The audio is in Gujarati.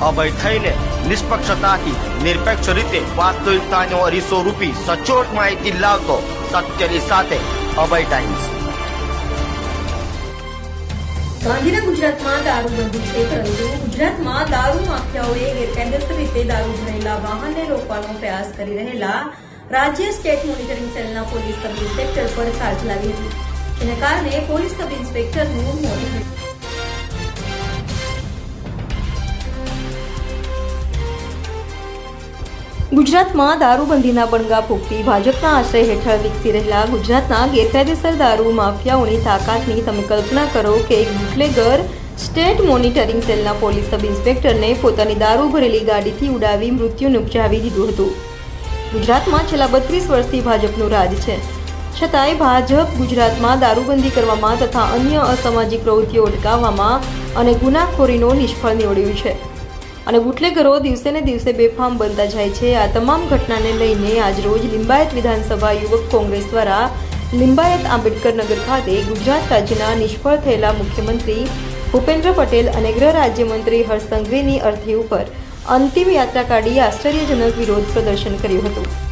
અભય થઈને નિષ્પક્ષતાથી, નિરપેક્ષ રીતે વાસ્તવિકતાનો અરીસો રૂપી સચોટ માહિતી લાવતો સત્યની સાથે અભય ટાઈમ્સ ગાંધીના ગુજરાતમાં દારૂબંધી છે પરંતુ ગુજરાતમાં દારૂ માફિયાઓએ ગેરકાયદેસર રીતે દારૂ ભરેલા વાહનને રોકવાનો પ્રયાસ કરી રહેલા રાજ્ય સ્ટેટ મોનિટરિંગ સેલના પોલીસ સબ ઇન્સ્પેક્ટર પર ચાર્જ લાગી હતી. જેના કારણે પોલીસ સબ ઇન્સ્પેક્ટરનું મોત ગુજરાતમાં દારૂબંધીના બણગા ભોગતી ભાજપના આશ્રય હેઠળ વિકસી રહેલા ગુજરાતના ગેરકાયદેસર દારૂ માફિયાઓની તાકાતની તમે કલ્પના કરો કે એક બુટલેગર સ્ટેટ મોનિટરિંગ સેલના પોલીસ સબ ઇન્સ્પેક્ટરને પોતાની દારૂ ભરેલી ગાડીથી ઉડાવી મૃત્યુ નિપજાવી દીધું હતું. ગુજરાતમાં છેલ્લા બત્રીસ વર્ષથી ભાજપનું રાજ છે. છતાંય ભાજપ ગુજરાતમાં દારૂબંધી કરવામાં તથા અન્ય અસામાજિક પ્રવૃત્તિઓ અટકાવવામાં અને ગુનાખોરીનો નિષ્ફળ નીવડ્યું છે. અને બુટલેગરો દિવસે ને દિવસે બેફામ બનતા જાય છે. આ તમામ ઘટનાને લઈને આજરોજ લિંબાયત વિધાનસભા યુવક કોંગ્રેસ દ્વારા લિંબાયત આંબેડકરનગર ખાતે ગુજરાત રાજ્યના નિષ્ફળ થયેલા મુખ્યમંત્રી ભૂપેન્દ્ર પટેલ અને ગૃહ રાજ્યમંત્રી હર્ષ સંઘવીની અર્થી ઉપર અંતિમ યાત્રા કાઢી આશ્ચર્યજનક વિરોધ પ્રદર્શન કર્યું હતું.